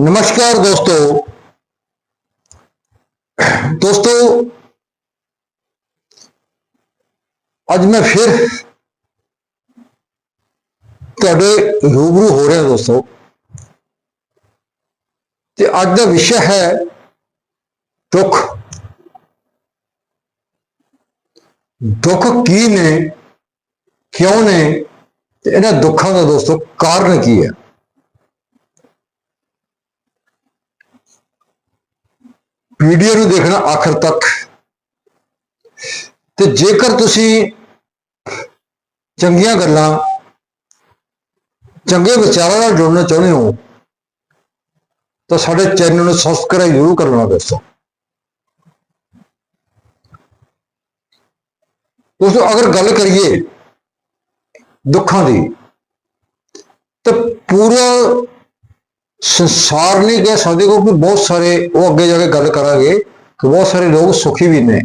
नमस्कार दोस्तों दोस्तों ਅੱਜ ਮੈਂ ਫਿਰ ਤੁਹਾਡੇ ਰੂਬਰੂ ਹੋ ਰਿਹਾ ਦੋਸਤੋ ਤੇ ਅੱਜ ਦਾ ਵਿਸ਼ਾ ਹੈ ਦੁੱਖ ਦੁੱਖ ਕੀ ਨੇ ਕਿਉਂ ਨੇ ਤੇ ਇਹਨਾਂ ਦੁੱਖਾਂ ਦਾ ਦੋਸਤੋ ਕਾਰਨ ਕੀ ਹੈ ਵੀਡੀਓ ਨੂੰ ਦੇਖਣਾ ਆਖਰ ਤੱਕ। ਤੇ ਜੇਕਰ ਤੁਸੀਂ ਚੰਗੀਆਂ ਗੱਲਾਂ, ਚੰਗੇ ਵਿਚਾਰਾਂ ਨਾਲ ਜੁੜਨਾ ਚਾਹੁੰਦੇ ਹੋ, ਤਾਂ ਸਾਡੇ ਚੈਨਲ ਨੂੰ ਸਬਸਕ੍ਰਾਈਬ ਜ਼ਰੂਰ ਕਰਨਾ ਦੋਸਤੋ। ਦੋਸਤੋ, ਅਗਰ ਗੱਲ ਕਰੀਏ ਦੁੱਖਾਂ ਦੀ, ਤਾਂ ਪੂਰਾ ਸੰਸਾਰ ਨਹੀਂ ਕਹਿ ਸਕਦੇ ਕਿਉਂਕਿ ਬਹੁਤ ਸਾਰੇ, ਉਹ ਅੱਗੇ ਜਾ ਕੇ ਗੱਲ ਕਰਾਂਗੇ ਕਿ ਬਹੁਤ ਸਾਰੇ ਲੋਕ ਸੁਖੀ ਵੀ ਨੇ।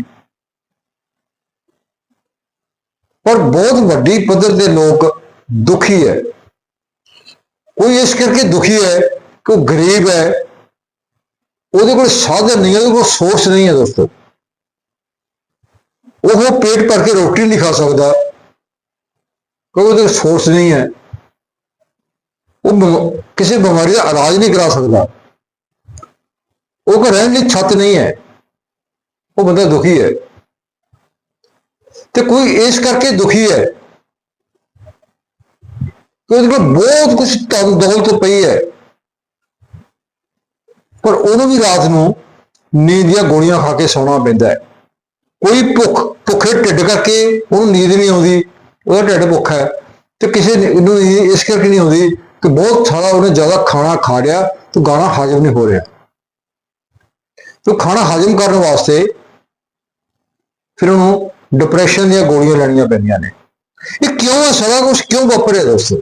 ਪਰ ਬਹੁਤ ਵੱਡੀ ਪੱਧਰ ਦੇ ਲੋਕ ਦੁਖੀ ਹੈ। ਕੋਈ ਇਸ ਕਰਕੇ ਦੁਖੀ ਹੈ ਕਿ ਉਹ ਗਰੀਬ ਹੈ। ਉਹਦੇ ਕੋਲ ਸਾਧਨ ਨਹੀਂ ਹੈ, ਉਹਦੇ ਕੋਲ ਸੋਰਸ ਨਹੀਂ ਹੈ ਦੋਸਤੋ। ਉਹ ਪੇਟ ਭਰ ਕੇ ਰੋਟੀ ਨਹੀਂ ਖਾ ਸਕਦਾ। ਕਿਉਂਕਿ ਉਹਦੇ ਕੋਲ ਸੋਰਸ ਨਹੀਂ ਹੈ। ਉਹ ਬਿਮ- ਕਿਸੇ ਬਿਮਾਰੀ ਦਾ ਇਲਾਜ ਨਹੀਂ ਕਰਾ ਸਕਦਾ। ਉਹ ਕੋਲ ਰਹਿਣ ਲਈ ਛੱਤ ਨਹੀਂ ਹੈ। ਉਹ ਬੰਦਾ ਦੁਖੀ ਹੈ। ਤੇ ਕੋਈ ਇਸ ਕਰਕੇ ਦੁਖੀ ਹੈ ਕਿ ਉਹਦੇ ਕੋਲ ਬਹੁਤ ਕੁਝ ਧਨ ਦੌਲਤ ਪਈ ਹੈ। ਪਰ ਉਹਨੂੰ ਵੀ ਰਾਤ ਨੂੰ ਨੀਂਦ ਦੀਆਂ ਗੋਲੀਆਂ ਖਾ ਕੇ ਸੌਣਾ ਪੈਂਦਾ ਹੈ। ਕੋਈ ਭੁੱਖ, ਭੁੱਖੇ ਢਿੱਡ ਕਰਕੇ ਉਹਨੂੰ ਨੀਂਦ ਨਹੀਂ ਆਉਂਦੀ। ਉਹਦਾ ਢਿੱਡ ਭੁੱਖਾ ਹੈ। ਤੇ ਕਿਸੇ ਨੂੰ ਨੀਂਦ ਇਸ ਕਰਕੇ ਨਹੀਂ ਆਉਂਦੀ ਕਿ ਬਹੁਤ ਸਾਰਾ ਉਹਨੇ ਜ਼ਿਆਦਾ ਖਾਣਾ ਖਾ ਲਿਆ ਤੇ ਗਾਣਾ ਹਾਜ਼ਮ ਨਹੀਂ ਹੋ ਰਿਹਾ। ਤੇ ਖਾਣਾ ਹਜਮ ਕਰਨ ਵਾਸਤੇ ਫਿਰ ਉਹਨੂੰ ਡਿਪਰੈਸ਼ਨ ਦੀਆਂ ਗੋਲੀਆਂ ਲੈਣੀਆਂ ਪੈਂਦੀਆਂ ਨੇ। ਇਹ ਕਿਉਂ ਹੈ ਸਾਰਾ ਕੁਝ ਕਿਉਂ ਵਾਪਰਿਆ ਦੋਸਤੋ?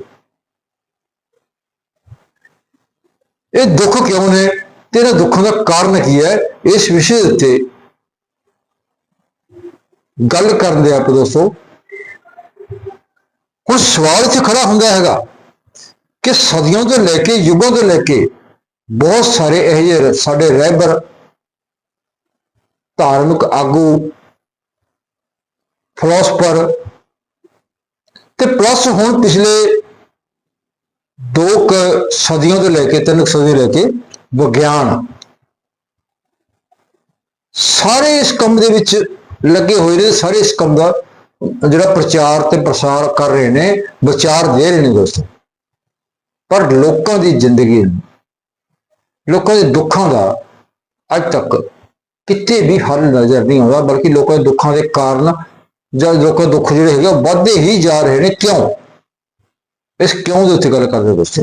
ਇਹ ਦੁੱਖ ਕਿਉਂ ਨੇ? ਤੇ ਇਹਨਾਂ ਦੁੱਖਾਂ ਦਾ ਕਾਰਨ ਕੀ ਹੈ? ਇਸ ਵਿਸ਼ੇ ਦੇ ਉੱਤੇ ਗੱਲ ਕਰਨ ਦੇ ਆਪ ਦੋਸਤੋ। ਹੁਣ ਸਵਾਲ ਇੱਥੇ ਖੜਾ ਹੁੰਦਾ ਹੈਗਾ। ਕਿ ਸਦੀਆਂ ਤੋਂ ਲੈ ਕੇ ਯੁੱਗਾਂ ਤੋਂ ਲੈ ਕੇ ਬਹੁਤ ਸਾਰੇ ਇਹੋ ਜਿਹੇ ਸਾਡੇ ਰਹਿਬਰ ਧਾਰਮਿਕ ਆਗੂ ਫਿਲਾਸਫਰ ਤੇ ਪਲੱਸ ਹੁਣ ਪਿਛਲੇ ਦੋ ਕੁ ਸਦੀਆਂ ਤੋਂ ਲੈ ਕੇ, ਤਿੰਨ ਕੁ ਸਦੀ ਲੈ ਕੇ ਵਿਗਿਆਨ ਸਾਰੇ ਇਸ ਕੰਮ ਦੇ ਵਿੱਚ ਲੱਗੇ ਹੋਏ ਨੇ ਸਾਰੇ ਇਸ ਕੰਮ ਦਾ ਜਿਹੜਾ ਪ੍ਰਚਾਰ ਤੇ ਪ੍ਰਸਾਰ ਕਰ ਰਹੇ ਨੇ, ਵਿਚਾਰ ਦੇ ਰਹੇ ਨੇ ਦੋਸਤੋ। ਪਰ ਲੋਕਾਂ ਦੀ ਜ਼ਿੰਦਗੀ ਲੋਕਾਂ ਦੇ ਦੁੱਖਾਂ ਦਾ ਅੱਜ ਤੱਕ ਕਿਤੇ ਵੀ ਹੱਲ ਨਜ਼ਰ ਨਹੀਂ ਆਉਂਦਾ, ਬਲਕਿ ਲੋਕਾਂ ਦੇ ਦੁੱਖਾਂ ਦੇ ਕਾਰਨ ਜਾਂ ਲੋਕਾਂ ਦੇ ਦੁੱਖ ਜਿਹੜੇ ਹੈਗੇ ਉਹ ਵੱਧਦੇ ਹੀ ਜਾ ਰਹੇ ਨੇ। ਕਿਉਂ? ਇਸ ਕਿਉਂ ਦੇ ਉੱਤੇ ਗੱਲ ਕਰਦੇ ਦੋਸਤੋ?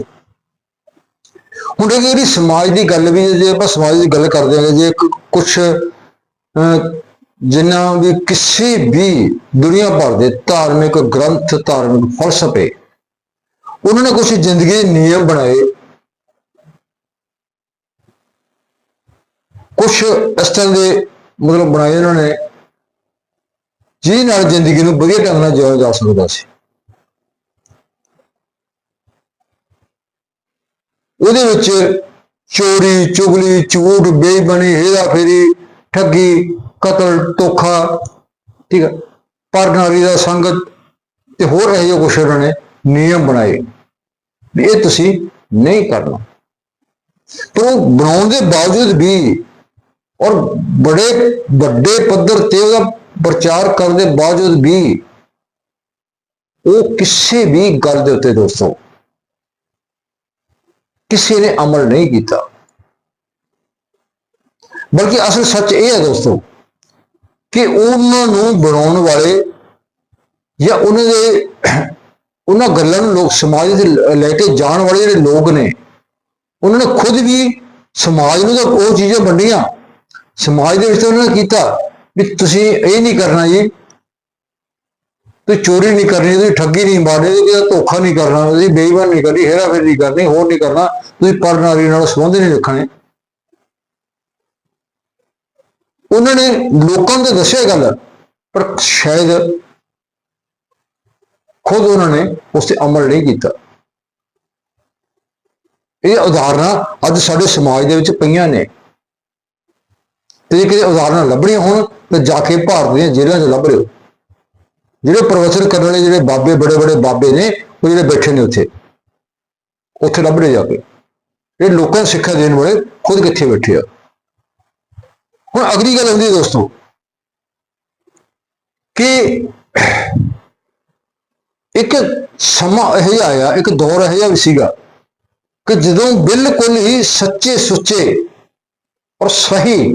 ਹੁਣ ਇਹ ਜਿਹੜੀ ਸਮਾਜ ਦੀ ਗੱਲ ਵੀ ਜੇ ਆਪਾਂ ਸਮਾਜ ਦੀ ਗੱਲ ਕਰਦੇ ਹਾਂ, ਜੇ ਕੁਝ ਜਿਨ੍ਹਾਂ ਵੀ ਕਿਸੇ ਵੀ ਦੁਨੀਆ ਭਰ ਦੇ ਧਾਰਮਿਕ ਗ੍ਰੰਥ, ਧਾਰਮਿਕ ਫਲਸਫੇ ਉਹਨਾਂ ਨੇ ਕੁਝ ਜ਼ਿੰਦਗੀ ਦੇ ਨਿਯਮ ਬਣਾਏ। ਕੁਝ ਇਸ ਤਰ੍ਹਾਂ ਦੇ ਮਤਲਬ ਬਣਾਏ ਉਹਨਾਂ ਨੇ, ਜਿਹਦੇ ਨਾਲ ਜ਼ਿੰਦਗੀ ਨੂੰ ਵਧੀਆ ਢੰਗ ਨਾਲ ਜਿਉਣਾ ਜਾ ਸਕਦਾ ਸੀ। ਉਹਦੇ ਵਿੱਚ ਚੋਰੀ, ਚੁਗਲੀ, ਝੂਠ, ਬੇਈਮਾਨੀ ਹੇਰਾ ਫੇਰੀ ਠੱਗੀ, ਕਤਲ, ਧੋਖਾ, ਠੀਕ ਹੈ ਪਰ ਦਾ ਸੰਗਤ ਤੇ ਹੋਰ ਇਹੋ ਜਿਹੇ ਕੁਛ ਉਹਨਾਂ ਨੇ ਨਿਯਮ ਬਣਾਏ। ਵੀ ਇਹ ਤੁਸੀਂ ਨਹੀਂ ਕਰਨਾ। ਪਰ ਉਹ ਬਣਾਉਣ ਦੇ ਬਾਵਜੂਦ ਵੀ ਔਰ ਬੜੇ ਵੱਡੇ ਪੱਧਰ ਤੇ ਉਹਦਾ ਪ੍ਰਚਾਰ ਕਰਨ ਦੇ ਬਾਵਜੂਦ ਵੀ ਉਹ ਕਿਸੇ ਵੀ ਗੱਲ ਦੇ ਉੱਤੇ ਦੋਸਤੋ ਕਿਸੇ ਨੇ ਅਮਲ ਨਹੀਂ ਕੀਤਾ। ਬਲਕਿ ਅਸਲ ਸੱਚ ਇਹ ਹੈ ਦੋਸਤੋ ਕਿ ਉਹਨਾਂ ਨੂੰ ਬਣਾਉਣ ਵਾਲੇ ਜਾਂ ਉਹਨਾਂ ਦੇ ਉਹਨਾਂ ਗੱਲਾਂ ਨੂੰ ਲੋਕ ਸਮਾਜ ਦੇ ਲੈ ਕੇ ਜਾਣ ਵਾਲੇ ਜਿਹੜੇ ਲੋਕ ਨੇ, ਉਹਨਾਂ ਨੇ ਖੁਦ ਵੀ ਸਮਾਜ ਨੂੰ ਤਾਂ ਉਹ ਚੀਜ਼ਾਂ ਵੰਡੀਆਂ। ਸਮਾਜ ਦੇ ਵਿੱਚ ਤਾਂ ਉਹਨਾਂ ਨੇ ਕੀਤਾ ਵੀ ਤੁਸੀਂ ਇਹ ਨਹੀਂ ਕਰਨਾ ਜੀ, ਤੁਸੀਂ ਚੋਰੀ ਨਹੀਂ ਕਰਨੀ, ਤੁਸੀਂ ਠੱਗੀ ਨਹੀਂ ਮਾਰਨੀ, ਤੁਸੀਂ ਧੋਖਾ ਨਹੀਂ ਕਰਨਾ, ਤੁਸੀਂ ਬੇਈਮਾਨ ਨਹੀਂ ਕਰਨੀ ਹੇਰਾ ਫੇਰੀ ਨਹੀਂ ਕਰਨੀ, ਹੋਰ ਨਹੀਂ ਕਰਨਾ, ਤੁਸੀਂ ਪਰਨਾਰੀ ਨਾਲ ਸੰਬੰਧ ਨਹੀਂ ਰੱਖਣੇ। ਉਹਨਾਂ ਨੇ ਲੋਕਾਂ ਨੂੰ ਤਾਂ ਦੱਸਿਆ ਗੱਲ, ਪਰ ਸ਼ਾਇਦ ਖੁਦ ਉਹਨਾਂ ਨੇ ਉਸ ਤੇ ਅਮਲ ਨਹੀਂ ਕੀਤਾ। ਇਹ ਉਦਾਹਰਨਾਂ ਅੱਜ ਸਾਡੇ ਸਮਾਜ ਦੇ ਵਿੱਚ ਪਈਆਂ ਨੇ। ਤੇ ਕਿਤੇ ਉਦਾਹਰਨਾਂ ਲੱਭਣੀਆਂ ਹੋਣ, ਤਾਂ ਜਾ ਕੇ ਭਾਰਤ ਦੀਆਂ ਜੇਲ੍ਹਾਂ 'ਚ ਲੱਭ ਰਹੇ ਹੋ ਜਿਹੜੇ ਪ੍ਰਵਚਨ ਕਰਨ ਵਾਲੇ ਜਿਹੜੇ ਬਾਬੇ, ਬੜੇ ਬੜੇ ਬਾਬੇ ਨੇ, ਉਹ ਜਿਹੜੇ ਬੈਠੇ ਨੇ ਉੱਥੇ ਉੱਥੇ ਲੱਭ ਰਹੇ ਜਾ ਕੇ। ਇਹ ਲੋਕਾਂ ਨੂੰ ਸਿੱਖਿਆ ਦੇਣ ਵਾਲੇ ਖੁਦ ਕਿੱਥੇ ਬੈਠੇ ਆ? ਹੁਣ ਅਗਲੀ ਗੱਲ ਆਉਂਦੀ ਹੈ ਦੋਸਤੋ, ਕਿ ਇੱਕ ਸਮਾਂ ਇਹ ਜਿਹਾ ਆਇਆ, ਇੱਕ ਦੌਰ ਇਹ ਜਿਹਾ ਵੀ ਸੀਗਾ ਕਿ ਜਦੋਂ ਬਿਲਕੁਲ ਹੀ ਸੱਚੇ ਸੁੱਚੇ ਔਰ ਸਹੀ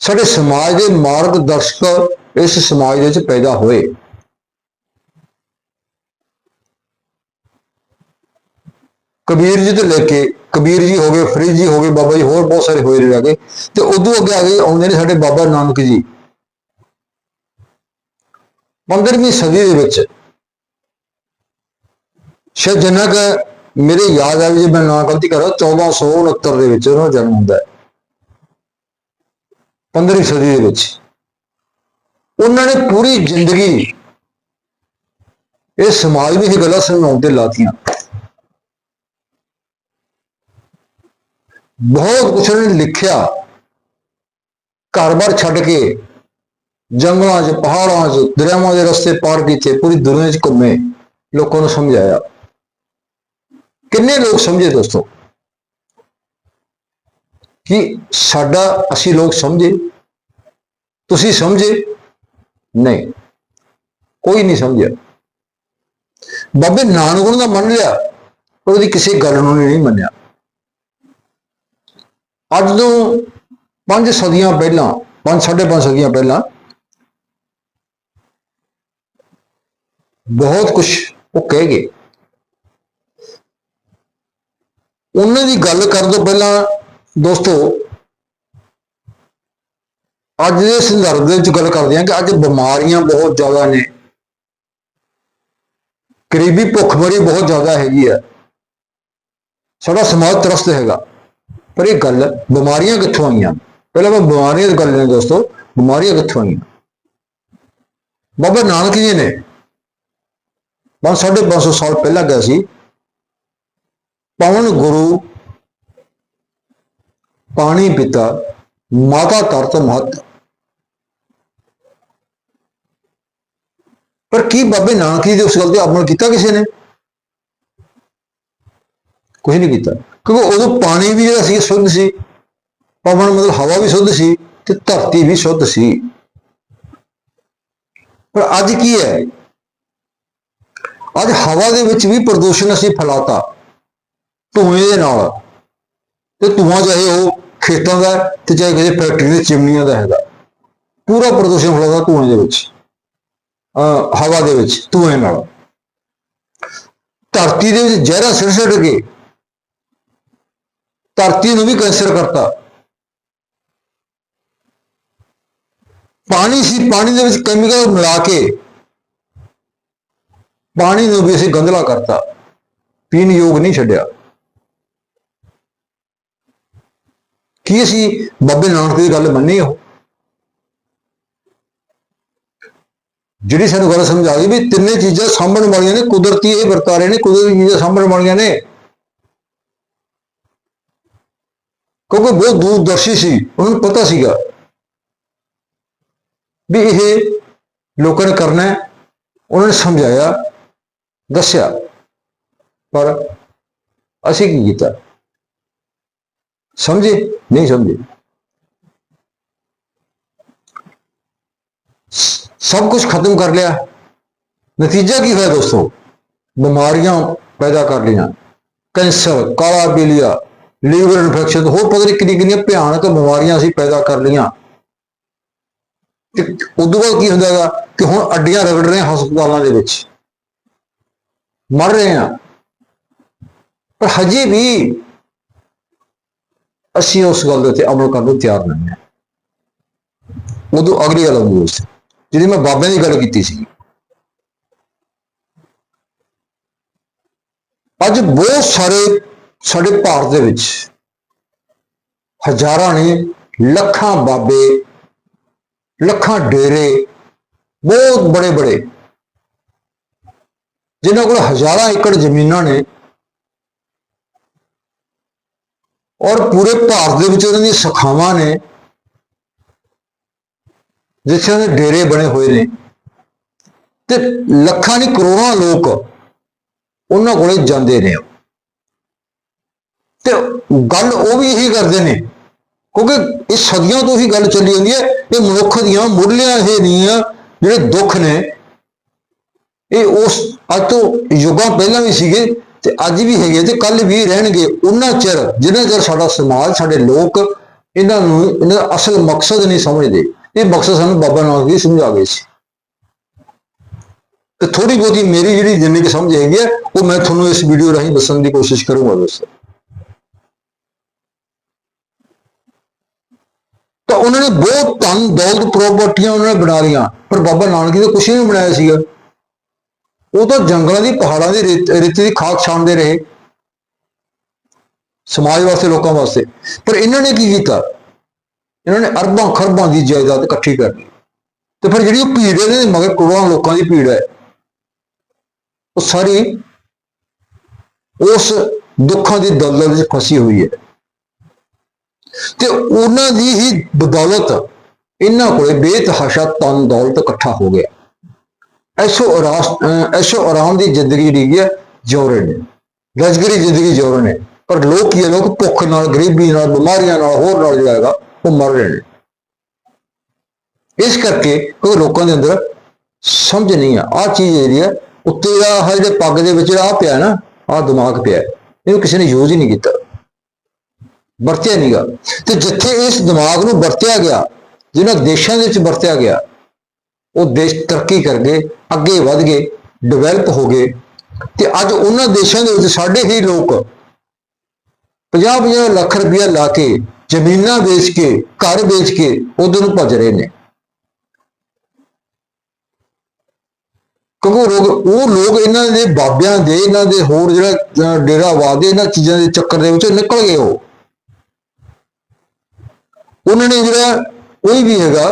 ਸਾਡੇ ਸਮਾਜ ਦੇ ਮਾਰਗਦਰਸ਼ਕ ਇਸ ਸਮਾਜ ਦੇ ਵਿੱਚ ਪੈਦਾ ਹੋਏ। ਕਬੀਰ ਜੀ ਤੋਂ ਲੈ ਕੇ, ਕਬੀਰ ਜੀ ਹੋ ਗਏ, ਫਰੀਦ ਜੀ ਹੋ ਗਏ, ਬਾਬਾ ਜੀ ਹੋਰ ਬਹੁਤ ਸਾਰੇ ਹੋਏ ਨੇ ਲਾਗੇ ਤੇ ਉਦੋਂ ਅੱਗੇ ਆ ਗਏ ਆਉਂਦੇ ਨੇ ਸਾਡੇ ਬਾਬਾ ਨਾਨਕ ਜੀ। 15ਵੀਂ ਸਦੀ ਦੇ ਵਿੱਚ ਸ਼ਾਇਦ ਜਿੰਨਾ ਕੁ ਮੇਰੇ ਯਾਦ ਆ ਵੀ ਜੇ ਮੈਂ ਨਾ ਗਲਤੀ ਕਰਾਂ 1469 ਦੇ ਵਿੱਚ ਉਹਨਾਂ ਦਾ ਜਨਮ ਹੁੰਦਾ ਹੈ। 15ਵੀਂ ਸਦੀ ਦੇ ਵਿੱਚ। ਉਹਨਾਂ ਨੇ ਪੂਰੀ ਜ਼ਿੰਦਗੀ ਇਹ ਸਮਾਜ ਨੂੰ ਇਹ ਗੱਲਾਂ ਸਮਝਾਉਣ ਤੇ ਲਾਤੀਆਂ। ਬਹੁਤ ਕੁਛ ਉਹਨਾਂ ਨੇ ਲਿਖਿਆ। ਘਰ-ਬਾਰ ਛੱਡ ਕੇ ਜੰਗਲਾਂ 'ਚ, ਪਹਾੜਾਂ 'ਚ, ਦਰਿਆਵਾਂ ਦੇ ਰਸਤੇ ਪਾਰ ਕੀਤੇ, ਪੂਰੀ ਦੁਨੀਆ 'ਚ ਘੁੰਮੇ, ਲੋਕਾਂ ਨੂੰ ਸਮਝਾਇਆ। ਕਿੰਨੇ ਲੋਕ ਸਮਝੇ ਦੋਸਤੋ? ਕਿ ਸਾਡਾ ਅਸੀਂ ਲੋਕ ਸਮਝੇ? ਤੁਸੀਂ ਸਮਝੇ? ਨਹੀਂ, ਕੋਈ ਨਹੀਂ ਸਮਝਿਆ। ਬਾਬੇ ਨਾਨਕ ਨੂੰ ਤਾਂ ਮੰਨ ਲਿਆ, ਪਰ ਉਹਦੀ ਕਿਸੇ ਗੱਲ ਨੂੰ ਨਹੀਂ ਮੰਨਿਆ। ਅੱਜ ਤੋਂ ਪੰਜ ਸਦੀਆਂ ਪਹਿਲਾਂ, ਪੰਜ, ਸਾਢੇ ਪੰਜ ਸਦੀਆਂ ਪਹਿਲਾਂ ਬਹੁਤ ਕੁਝ ਉਹ ਕਹਿ ਗਏ। ਉਹਨਾਂ ਦੀ ਗੱਲ ਕਰਨ ਤੋਂ ਪਹਿਲਾਂ ਦੋਸਤੋ। ਅੱਜ ਦੇ ਸੰਦਰਭ ਦੇ ਵਿੱਚ ਗੱਲ ਕਰਦੇ ਹਾਂ ਕਿ ਅੱਜ ਬਿਮਾਰੀਆਂ ਬਹੁਤ ਜ਼ਿਆਦਾ ਨੇ। ਗਰੀਬੀ ਭੁੱਖਮਰੀ ਬਹੁਤ ਜ਼ਿਆਦਾ ਹੈਗੀ ਆ। ਸਾਡਾ ਸਮਾਜ ਤਰਸਤ ਹੈਗਾ। ਪਰ ਇਹ ਗੱਲ ਬਿਮਾਰੀਆਂ ਕਿੱਥੋਂ ਆਈਆਂ? ਪਹਿਲਾਂ ਮੈਂ ਬਿਮਾਰੀਆਂ ਦੀ ਗੱਲ ਲੈਣਾ ਦੋਸਤੋ। ਬਿਮਾਰੀਆਂ ਕਿੱਥੋਂ ਆਈਆਂ? ਬਾਬਾ ਨਾਨਕ ਜੀ ਨੇ ਪੰਜ ਸਾਢੇ ਪੰਜ ਸੌ ਸਾਲ ਪਹਿਲਾਂ ਗਿਆ ਸੀ। ਪਵਨ ਗੁਰੂ ਪਾਣੀ ਪਿਤਾ, ਮਾਤਾ ਤਰਤ ਮਹਤ। ਪਰ ਕੀ ਬਾਬੇ ਨਾਨਕ ਜੀ ਦੇ ਉਸ ਗੱਲ ਤੇ ਅਮਲ ਕੀਤਾ ਕਿਸੇ ਨੇ? ਕੋਈ ਨਹੀਂ ਕੀਤਾ। ਕਿਉਂਕਿ ਉਦੋਂ ਪਾਣੀ ਵੀ ਜਿਹੜਾ ਸੀ ਸ਼ੁੱਧ ਸੀ। ਪਵਨ ਮਤਲਬ ਹਵਾ ਵੀ ਸ਼ੁੱਧ ਸੀ ਤੇ ਧਰਤੀ ਵੀ ਸ਼ੁੱਧ ਸੀ। ਪਰ ਅੱਜ ਕੀ ਹੈ? ਅੱਜ ਹਵਾ ਦੇ ਵਿੱਚ ਵੀ ਪ੍ਰਦੂਸ਼ਣ ਅਸੀਂ ਫੈਲਾਤਾ, ਧੂਏ ਦੇ ਨਾਲ। ਤੇ ਧੂਆਂ ਚਾਹੇ ਉਹ ਖੇਤਾਂ ਦਾ ਹੈ ਤੇ ਚਾਹੇ ਕਿਸੇ ਫੈਕਟਰੀ ਦੇ ਚਿਮਨੀਆਂ ਦਾ ਹੈਗਾ। ਪੂਰਾ ਪ੍ਰਦੂਸ਼ਣ ਫੈਲਾਤਾ ਧੂਏ ਦੇ ਵਿੱਚ। ਅਹ ਹਵਾ ਦੇ ਵਿੱਚ, ਧੂਏ ਨਾਲ। ਧਰਤੀ ਦੇ ਵਿੱਚ ਜ਼ਹਿਰਾਂ ਸਿਰ ਸਿੱਟ ਕੇ। ਧਰਤੀ ਨੂੰ ਵੀ ਕੈਂਸਰ ਕਰਤਾ। ਪਾਣੀ ਸੀ, ਪਾਣੀ ਦੇ ਵਿੱਚ ਕੈਮੀਕਲ ਮਿਲਾ ਕੇ ਪਾਣੀ ਨੂੰ ਵੀ ਅਸੀਂ ਗੰਧਲਾ ਕਰਤਾ। ਪੀਣ ਯੋਗ ਨਹੀਂ ਛੱਡਿਆ। ਕੀ ਅਸੀਂ ਬਾਬੇ ਨਾਨਕ ਦੀ ਗੱਲ ਮੰਨੀ ਉਹ ਜਿਹੜੀ ਸਾਨੂੰ ਗੱਲ ਸਮਝ ਆ ਗਈ ਵੀ ਤਿੰਨੇ ਚੀਜ਼ਾਂ ਸਾਂਭਣ ਵਾਲੀਆਂ ਨੇ, ਕੁਦਰਤੀ ਇਹ ਵਰਤਾਰੇ ਨੇ, ਕੁਦਰਤੀ ਚੀਜ਼ਾਂ ਸਾਂਭਣ ਵਾਲੀਆਂ ਨੇ। ਕਿਉਂਕਿ ਬਹੁਤ ਦੂਰਦਰਸ਼ੀ ਸੀ, ਉਹਨਾਂ ਨੂੰ ਪਤਾ ਸੀਗਾ ਵੀ ਇਹ ਲੋਕਾਂ ਨੇ ਕਰਨਾ ਉਹਨਾਂ ਨੇ ਸਮਝਾਇਆ। ਦੱਸਿਆ। ਪਰ ਅਸੀਂ ਕੀ ਕੀਤਾ? ਸਮਝੇ? ਨਹੀਂ ਸਮਝੇ। ਸਭ ਕੁਝ ਖਤਮ ਕਰ ਲਿਆ। ਨਤੀਜਾ ਕੀ ਹੋਇਆ ਦੋਸਤੋ? ਬਿਮਾਰੀਆਂ ਪੈਦਾ ਕਰ ਲਈਆਂ। ਕੈਂਸਰ, ਕਾਲਾ ਪੀਲੀਆ ਲੀਵਰ ਇਨਫੈਕਸ਼ਨ, ਹੋਰ ਪਤਾ ਨਹੀਂ ਕਿੰਨੀ ਕਿੰਨੀਆਂ ਭਿਆਨਕ ਬਿਮਾਰੀਆਂ ਅਸੀਂ ਪੈਦਾ ਕਰ ਲਈਆਂ। ਤੇ ਉਦੋਂ ਬਾਅਦ ਕੀ ਹੁੰਦਾ ਹੈਗਾ ਕਿ ਹੁਣ ਅੱਡੀਆਂ ਰਗੜ ਰਹੇ ਹਾਂ ਹਸਪਤਾਲਾਂ ਦੇ ਵਿੱਚ। ਮਰ ਰਹੇ ਹਾਂ। ਪਰ ਹਜੇ ਵੀ ਅਸੀਂ ਉਸ ਗੱਲ ਦੇ ਉੱਤੇ ਅਮਲ ਕਰਨ ਨੂੰ ਤਿਆਰ ਨਹੀਂ ਹਾਂ। ਉਦੋਂ ਅਗਲੀ ਗੱਲ ਆਉਂਦੀ ਸੀ, ਜਿਹਦੀ ਮੈਂ ਬਾਬਿਆਂ ਦੀ ਗੱਲ ਕੀਤੀ ਸੀ। ਅੱਜ ਬਹੁਤ ਸਾਰੇ ਸਾਡੇ ਭਾਰਤ ਦੇ ਵਿੱਚ ਹਜ਼ਾਰਾਂ ਨੇ ਲੱਖਾਂ ਬਾਬੇ, ਲੱਖਾਂ ਡੇਰੇ, ਬਹੁਤ ਬੜੇ ਬੜੇ ਜਿਨ੍ਹਾਂ ਕੋਲ ਹਜ਼ਾਰਾਂ ਏਕੜ ਜ਼ਮੀਨਾਂ ਨੇ ਔਰ ਪੂਰੇ ਭਾਰਤ ਦੇ ਵਿੱਚ ਉਹਨਾਂ ਦੀਆਂ ਸਖਾਵਾਂ ਨੇ, ਜਿੱਥੇ ਉਹਦੇ ਡੇਰੇ ਬਣੇ ਹੋਏ ਨੇ ਤੇ ਲੱਖਾਂ ਨਹੀਂ, ਕਰੋੜਾਂ ਲੋਕ ਉਹਨਾਂ ਕੋਲੇ ਜਾਂਦੇ ਨੇ। ਤੇ ਗੱਲ ਉਹ ਵੀ ਇਹੀ ਕਰਦੇ ਨੇ, ਕਿਉਂਕਿ ਇਹ ਸਦੀਆਂ ਤੋਂ ਹੀ ਗੱਲ ਚੱਲੀ ਜਾਂਦੀ ਹੈ, ਇਹ ਮਨੁੱਖ ਦੀਆਂ ਮੁੱਢਲੀਆਂ ਇਹ ਨਹੀਂ ਆ ਜਿਹੜੇ ਦੁੱਖ ਨੇ ਇਹ ਉਸ ਅੱਜ ਤੋਂ ਯੁੱਗਾਂ ਪਹਿਲਾਂ ਵੀ ਸੀਗੇ ਤੇ ਅੱਜ ਵੀ ਹੈਗੇ ਤੇ ਕੱਲ ਵੀ ਰਹਿਣਗੇ ਉਹਨਾਂ ਚਿਰ, ਜਿੰਨਾ ਚਿਰ ਸਾਡਾ ਸਮਾਜ, ਸਾਡੇ ਲੋਕ ਇਹਨਾਂ ਨੂੰ, ਇਹਨਾਂ ਦਾ ਅਸਲ ਮਕਸਦ ਨਹੀਂ ਸਮਝਦੇ। ਇਹ ਮਕਸਦ ਸਾਨੂੰ ਬਾਬਾ ਨਾਨਕ ਜੀ ਸਮਝਾ ਗਏ ਸੀ। ਤੇ ਥੋੜੀ ਬਹੁਤੀ ਮੇਰੀ ਜਿਹੜੀ ਜਿੰਨੀ ਕਿ ਸਮਝ ਹੈਗੀ ਹੈ ਉਹ ਮੈਂ ਤੁਹਾਨੂੰ ਇਸ ਵੀਡੀਓ ਰਾਹੀਂ ਦੱਸਣ ਦੀ ਕੋਸ਼ਿਸ਼ ਕਰੂੰਗਾ ਦੋਸਤੋ ਤਾਂ ਉਹਨਾਂ ਨੇ ਬਹੁਤ ਧਨ ਦੌਲਤ ਪ੍ਰਾਪਰਟੀਆਂ ਉਹਨਾਂ ਨੇ ਬਣਾ ਲਈਆਂ, ਪਰ ਬਾਬਾ ਨਾਨਕ ਜੀ ਨੇ ਕੁਛ ਨਹੀਂ ਬਣਾਇਆ ਸੀਗਾ। ਉਹ ਤਾਂ ਜੰਗਲਾਂ ਦੀ, ਪਹਾੜਾਂ ਦੀ ਰੇਤ, ਰੇਤੇ ਦੀ ਖਾਕ ਛਾਣਦੇ ਰਹੇ। ਸਮਾਜ ਵਾਸਤੇ, ਲੋਕਾਂ ਵਾਸਤੇ। ਪਰ ਇਹਨਾਂ ਨੇ ਕੀ ਕੀਤਾ? ਇਹਨਾਂ ਨੇ ਅਰਬਾਂ ਖਰਬਾਂ ਦੀ ਜਾਇਦਾਦ ਇਕੱਠੀ ਕਰ ਲਈ। ਤੇ ਫਿਰ ਜਿਹੜੀ ਉਹ ਭੀੜ ਹੈ ਇਹਦੇ ਮਗਰ ਕਰੋੜਾਂ ਲੋਕਾਂ ਦੀ ਭੀੜ ਹੈ, ਉਹ ਸਾਰੀ ਉਸ ਦੁੱਖਾਂ ਦੀ ਦਲਦਲ ਵਿੱਚ ਫਸੀ ਹੋਈ ਹੈ। ਤੇ ਉਹਨਾਂ ਦੀ ਹੀ ਬਦੌਲਤ ਇਹਨਾਂ ਕੋਲੇ ਬੇਤਹਾਸ਼ਾ ਤਨ ਦੌਲਤ ਇਕੱਠਾ ਹੋ ਗਿਆ। ਐਸ਼ੋ ਆਰਾਸ ਅਹ ਐਸ਼ੋ ਆਰਾਮ ਦੀ ਜ਼ਿੰਦਗੀ ਜਿਹੜੀ ਹੈ ਜਿਉ ਰਹੇ ਨੇ। ਲਸ਼ਕਰੀ ਜ਼ਿੰਦਗੀ ਜਿਉ ਰਹੇ ਨੇ। ਪਰ ਲੋਕ ਕੀ ਹੈ ਲੋਕ ਭੁੱਖ ਨਾਲ, ਗਰੀਬੀ ਨਾਲ, ਬਿਮਾਰੀਆਂ ਨਾਲ, ਹੋਰ ਨਾਲ ਜਿਹੜਾ ਹੈਗਾ, ਉਹ ਮਰ ਰਹੇ ਨੇ। ਇਸ ਕਰਕੇ ਕਿਉਂਕਿ ਲੋਕਾਂ ਦੇ ਅੰਦਰ ਸਮਝ ਨਹੀਂ ਆ। ਆ ਚੀਜ਼ ਜਿਹੜੀ ਹੈ ਉੱਤੇ ਦਾ ਆਹ ਜਿਹੜੇ ਪੱਗ ਦੇ ਵਿੱਚ ਆ ਪਿਆ ਨਾ ਆ ਦਿਮਾਗ ਪਿਆ। ਇਹਨੂੰ ਕਿਸੇ ਨੇ ਯੂਜ਼ ਹੀ ਨਹੀਂ ਕੀਤਾ। ਵਰਤਿਆ ਨਹੀਂਗਾ ਤੇ ਜਿੱਥੇ ਇਸ ਦਿਮਾਗ ਨੂੰ ਵਰਤਿਆ ਗਿਆ ਜਿਹਨਾਂ ਦੇਸ਼ਾਂ ਦੇ ਵਿੱਚ ਵਰਤਿਆ ਗਿਆ ਉਹ ਦੇਸ਼ ਤਰੱਕੀ ਕਰ ਗਏ, ਅੱਗੇ ਵਧ ਗਏ ਡਿਵੈਲਪ ਹੋ ਗਏ ਤੇ ਅੱਜ ਉਹਨਾਂ ਦੇਸ਼ਾਂ ਦੇ ਵਿੱਚ ਸਾਡੇ ਹੀ ਲੋਕ 50-50 ਲੱਖ ਰੁਪਇਆ ਲਾ ਕੇ ਜ਼ਮੀਨਾਂ ਵੇਚ ਕੇ, ਘਰ ਵੇਚ ਕੇ ਉਧਰ ਨੂੰ ਭੱਜ ਰਹੇ ਨੇ। ਕਿਉਂਕਿ ਉਹ ਲੋਕ ਉਹ ਲੋਕ ਇਹਨਾਂ ਦੇ ਬਾਬਿਆਂ ਦੇ, ਇਹਨਾਂ ਦੇ ਹੋਰ ਜਿਹੜਾ ਡੇਰਾਵਾਦ ਦੇ, ਇਹਨਾਂ ਚੀਜ਼ਾਂ ਦੇ ਚੱਕਰ ਦੇ ਵਿੱਚੋਂ ਨਿਕਲ ਗਏ ਉਹ। ਉਹਨਾਂ ਨੇ ਜਿਹੜਾ ਕੋਈ ਵੀ ਹੈਗਾ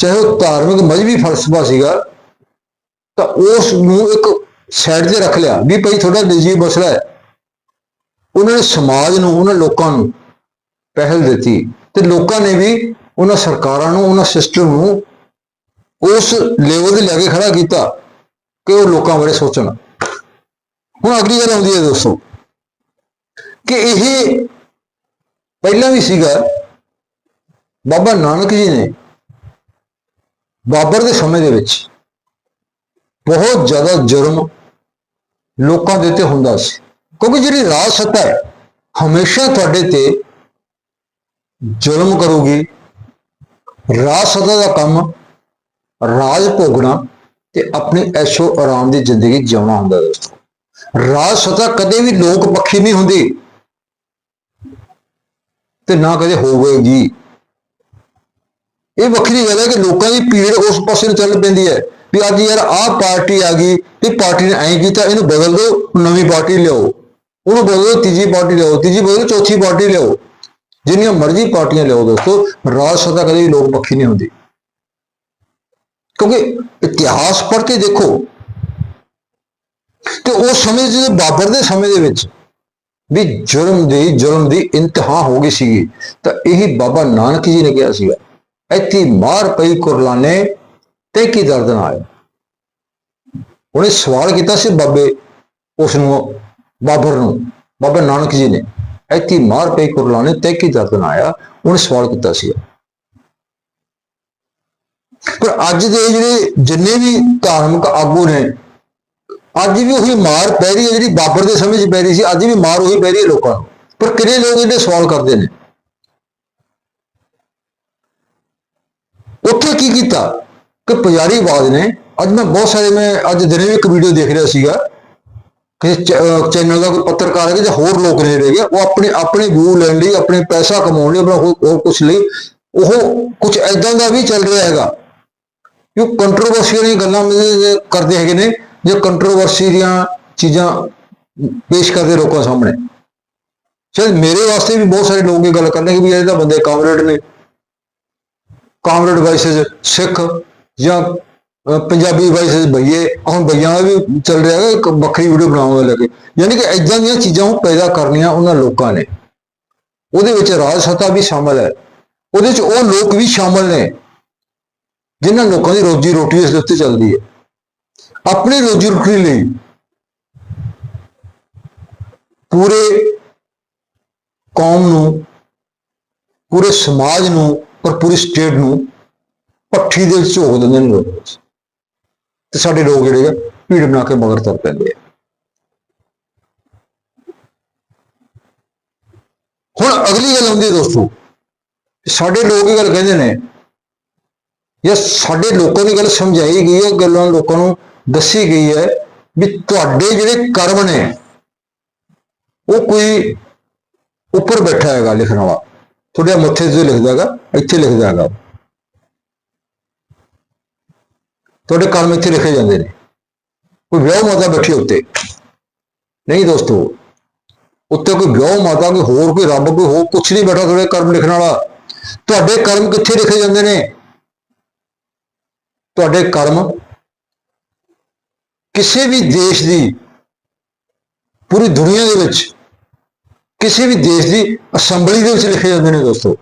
ਚਾਹੇ ਉਹ ਧਾਰਮਿਕ ਮਜ਼ਹਬੀ ਫਲਸਫਾ ਸੀਗਾ, ਤਾਂ ਉਸ ਨੂੰ ਇੱਕ ਸਾਈਡ ਤੇ ਰੱਖ ਲਿਆ ਵੀ ਭਾਈ ਤੁਹਾਡਾ ਨਿੱਜੀ ਮਸਲਾ ਹੈ। ਉਹਨਾਂ ਨੇ ਸਮਾਜ ਨੂੰ, ਉਹਨਾਂ ਲੋਕਾਂ ਨੂੰ ਪਹਿਲ ਦਿੱਤੀ ਤੇ ਲੋਕਾਂ ਨੇ ਵੀ ਉਹਨਾਂ ਸਰਕਾਰਾਂ ਨੂੰ, ਉਹਨਾਂ ਸਿਸਟਮ ਨੂੰ ਉਸ ਲੈਵਲ ਤੇ ਲੈ ਕੇ ਖੜਾ ਕੀਤਾ ਕਿ ਉਹ ਲੋਕਾਂ ਬਾਰੇ ਸੋਚਣ। ਹੁਣ ਅਗਲੀ ਗੱਲ ਆਉਂਦੀ ਹੈ ਦੋਸਤੋ ਕਿ ਇਹ ਪਹਿਲਾਂ ਵੀ ਸੀਗਾ, ਬਾਬਾ ਨਾਨਕ ਜੀ ਨੇ ਬਾਬਰ ਦੇ ਸਮੇਂ ਦੇ ਵਿੱਚ ਬਹੁਤ ਜ਼ਿਆਦਾ ਜੁਰਮ ਲੋਕਾਂ ਦੇ ਉੱਤੇ ਹੁੰਦਾ ਸੀ। ਕਿਉਂਕਿ ਜਿਹੜੀ ਰਾਜ ਸੱਤਾ ਹੈ, ਹਮੇਸ਼ਾ ਤੁਹਾਡੇ ਤੇ ਜ਼ੁਲਮ ਕਰੂਗੀ। ਰਾਜ ਸੱਤਾ ਦਾ ਕੰਮ ਰਾਜ ਭੋਗਣਾ ਤੇ ਆਪਣੀ ਐਸ਼ੋ ਆਰਾਮ ਦੀ ਜ਼ਿੰਦਗੀ ਜਿਉਣਾ ਹੁੰਦਾ ਦੋਸਤੋ ਰਾਜ ਸੱਤਾ ਕਦੇ ਵੀ ਲੋਕ ਪੱਖੀ ਨਹੀਂ ਹੁੰਦੀ ਤੇ ਨਾ ਕਦੇ ਹੋਵੇਗੀ। ਇਹ ਵੱਖਰੀ ਗੱਲ ਹੈ ਕਿ ਲੋਕਾਂ ਦੀ ਭੀੜ ਉਸ ਪਾਸੇ ਨੂੰ ਚੱਲ ਪੈਂਦੀ ਹੈ ਵੀ ਅੱਜ ਯਾਰ ਆਹ ਪਾਰਟੀ ਆ ਗਈ ਤੇ ਪਾਰਟੀ ਨੇ ਐਂ ਕੀਤਾ, ਇਹਨੂੰ ਬਦਲ ਦਿਓ, ਨਵੀਂ ਪਾਰਟੀ ਲਿਆਓ। ਉਹਨੂੰ ਬਦਲੋ ਤੀਜੀ ਪਾਰਟੀ ਲਿਆਓ, ਤੀਜੀ ਬਦਲੋ ਚੌਥੀ ਪਾਰਟੀ ਲਿਆਓ। ਜਿੰਨੀਆਂ ਮਰਜ਼ੀ ਪਾਰਟੀਆਂ ਲਿਆਓ ਦੋਸਤੋ, ਰਾਜ ਸੱਤਾ ਕਦੇ ਵੀ ਲੋਕ ਪੱਖੀ ਨਹੀਂ ਹੁੰਦੀ। ਕਿਉਂਕਿ ਇਤਿਹਾਸ ਪੜ੍ਹ ਕੇ ਦੇਖੋ ਤੇ ਉਸ ਸਮੇਂ ਜਿਹੜੇ ਬਾਬਰ ਦੇ ਸਮੇਂ ਦੇ ਵਿੱਚ ਵੀ ਜੁਰਮ ਦੀ ਜੁਰਮ ਦੀ ਇੰਤਹਾ ਹੋ ਗਈ ਸੀਗੀ। ਤਾਂ ਇਹੀ ਬਾਬਾ ਨਾਨਕ ਜੀ ਨੇ ਕਿਹਾ ਸੀਗਾ। ਇੱਥੇ ਮਾਰ ਪਈ ਕੁਰਲਾਨੇ ਤੇ ਕੀ ਦਰਦ ਨਾ ਆਇਆ ਉਹਨੇ ਸਵਾਲ ਕੀਤਾ ਸੀ ਬਾਬੇ ਉਸ ਨੂੰ ਬਾਬਰ ਨੂੰ, ਬਾਬਾ ਨਾਨਕ ਜੀ ਨੇ। ਇੱਥੇ ਮਾਰ ਪਈ ਕੁਰਲਾਨੇ ਤੇ ਕੀ ਦਰਦ ਆਇਆ, ਉਹਨੇ ਸਵਾਲ ਕੀਤਾ ਸੀ। ਪਰ ਅੱਜ ਦੇ ਜਿਹੜੇ ਜਿੰਨੇ ਵੀ ਧਾਰਮਿਕ ਆਗੂ ਨੇ, ਅੱਜ ਵੀ ਉਹੀ ਮਾਰ ਪੈ ਰਹੀ ਹੈ ਜਿਹੜੀ ਬਾਬਰ ਦੇ ਸਮੇਂ 'ਚ ਪੈ ਰਹੀ ਸੀ, ਅੱਜ ਵੀ ਮਾਰ ਉਹੀ ਪੈ ਰਹੀ ਹੈ ਲੋਕਾਂ ਨੂੰ। ਪਰ ਕਿੰਨੇ ਲੋਕ ਇਹਦੇ ਸਵਾਲ ਕਰਦੇ ਨੇ? ਉੱਥੇ ਕੀ ਕੀਤਾ? ਕਿ ਪੁਜਾਰੀ ਪੁਜਾਰੀਵਾਦ ਨੇ, ਅੱਜ ਮੈਂ ਬਹੁਤ ਸਾਰੇ, ਮੈਂ ਅੱਜ ਦਿਨੇ ਵੀ ਇੱਕ ਵੀਡੀਓ ਦੇਖ ਰਿਹਾ ਸੀਗਾ ਕਿ ਚੈਨਲ ਦਾ ਕੋਈ ਪੱਤਰਕਾਰ ਹੈ ਜਾਂ ਹੋਰ ਲੋਕ ਨੇ ਜਿਹੜੇ ਉਹ ਆਪਣੇ ਆਪਣੇ ਵਿਊ ਲੈਣ ਲਈ, ਆਪਣੇ ਪੈਸਾ ਕਮਾਉਣ ਲਈ, ਆਪਣਾ ਹੋਰ ਹੋਰ ਕੁਝ ਲਈ, ਉਹ ਕੁਝ ਐਦਾਂ ਦਾ ਵੀ ਚੱਲ ਰਿਹਾ ਹੈਗਾ। ਕਿ ਉਹ ਕੰਟਰੋਵਰਸੀਆਂ ਦੀਆਂ ਗੱਲਾਂ ਵੀ ਕਰਦੇ ਹੈਗੇ ਨੇ, ਜੇ ਕੰਟਰੋਵਰਸੀ ਦੀਆਂ ਚੀਜ਼ਾਂ ਪੇਸ਼ ਕਰਦੇ ਲੋਕਾਂ ਸਾਹਮਣੇ। ਸ਼ਾਇਦ ਮੇਰੇ ਵਾਸਤੇ ਵੀ ਬਹੁਤ ਸਾਰੇ ਲੋਕ ਇਹ ਗੱਲ ਕਰਦੇ ਕਿ ਵੀ ਇਹ ਤਾਂ ਬੰਦੇ ਕਾਮਰੇਡ ਨੇ। ਕਾਮਰੇਡ ਵਾਈਸਸ ਸਿੱਖ ਜਾਂ ਪੰਜਾਬੀ ਵਾਈਸਸ ਬਈਏ, ਹੁਣ ਬਈਆਂ ਦਾ ਵੀ ਚੱਲ ਰਿਹਾ ਹੈ, ਇੱਕ ਵੱਖਰੀ ਵੀਡੀਓ ਬਣਾਉਣ ਲੱਗੇ ਯਾਨੀ ਕਿ ਇਦਾਂ ਦੀਆਂ ਚੀਜ਼ਾਂ ਉਹ ਪੈਦਾ ਕਰਨੀਆਂ ਉਹਨਾਂ ਲੋਕਾਂ ਨੇ। ਉਹਦੇ ਵਿੱਚ ਰਾਜ ਸੱਤਾ ਵੀ ਸ਼ਾਮਲ ਹੈ। ਉਹਦੇ ਵਿੱਚ ਉਹ ਲੋਕ ਵੀ ਸ਼ਾਮਲ ਨੇ, ਜਿਨ੍ਹਾਂ ਲੋਕਾਂ ਦੀ ਰੋਜੀ ਰੋਟੀ ਇਸ ਦੇ ਉੱਤੇ ਚੱਲਦੀ ਹੈ। ਆਪਣੀ ਰੋਜੀ ਰੋਟੀ ਲਈ ਪੂਰੇ ਕੌਮ ਨੂੰ, ਪੂਰੇ ਸਮਾਜ ਨੂੰ ਔਰ ਪੂਰੀ ਸਟੇਟ ਨੂੰ ਪੱਠੀ ਦੇ ਵਿੱਚ ਝੋਕ ਦਿੰਦੇ ਨੇ ਲੋਕ। ਤੇ ਸਾਡੇ ਲੋਕ ਜਿਹੜੇ ਆ, ਭੀੜ ਬਣਾ ਕੇ ਮਗਰ ਤੁਰ ਪੈਂਦੇ ਆ। ਹੁਣ ਅਗਲੀ ਗੱਲ ਆਉਂਦੀ ਹੈ ਦੋਸਤੋ ਸਾਡੇ ਲੋਕ ਇਹ ਗੱਲ ਕਹਿੰਦੇ ਨੇ, ਜਾਂ ਸਾਡੇ ਲੋਕਾਂ ਦੀ ਗੱਲ ਸਮਝਾਈ ਗਈ ਹੈ ਗੱਲਾਂ ਲੋਕਾਂ ਨੂੰ ਦੱਸੀ ਗਈ ਹੈ ਵੀ ਤੁਹਾਡੇ ਜਿਹੜੇ ਕਰਮ ਨੇ, ਉਹ ਕੋਈ ਉੱਪਰ ਬੈਠਾ ਹੈਗਾ ਲਿਖਣ ਵਾਲਾ। ਤੁਹਾਡੇ ਮੱਥੇ ਤੇ ਲਿਖਦਾ ਹੈਗਾ ਇੱਥੇ ਲਿਖਦਾ ਹੈਗਾ ਤੁਹਾਡੇ ਕਰਮ ਇੱਥੇ ਲਿਖੇ ਜਾਂਦੇ ਨੇ। ਕੋਈ ਵਿਆਹ ਮਾਤਾ ਬੈਠੀ ਉੱਤੇ। ਨਹੀਂ ਦੋਸਤੋ, ਉੱਤੇ ਕੋਈ ਵਿਆਹ ਮਾਤਾ, ਕੋਈ ਹੋਰ, ਕੋਈ ਰੱਬ, ਕੋਈ ਹੋਰ ਕੁਛ ਨਹੀਂ ਬੈਠਾ ਤੁਹਾਡੇ ਕਰਮ ਲਿਖਣ ਵਾਲਾ। ਤੁਹਾਡੇ ਕਰਮ ਕਿੱਥੇ ਲਿਖੇ ਜਾਂਦੇ ਨੇ? ਤੁਹਾਡੇ ਕਰਮ ਕਿਸੇ ਵੀ ਦੇਸ਼ ਦੀ, ਪੂਰੀ ਦੁਨੀਆ ਦੇ ਵਿੱਚ, ਕਿਸੇ ਵੀ ਦੇਸ਼ ਦੀ ਅਸੈਂਬਲੀ ਦੇ ਵਿੱਚ ਲਿਖੇ ਜਾਂਦੇ ਨੇ ਦੋਸਤੋ।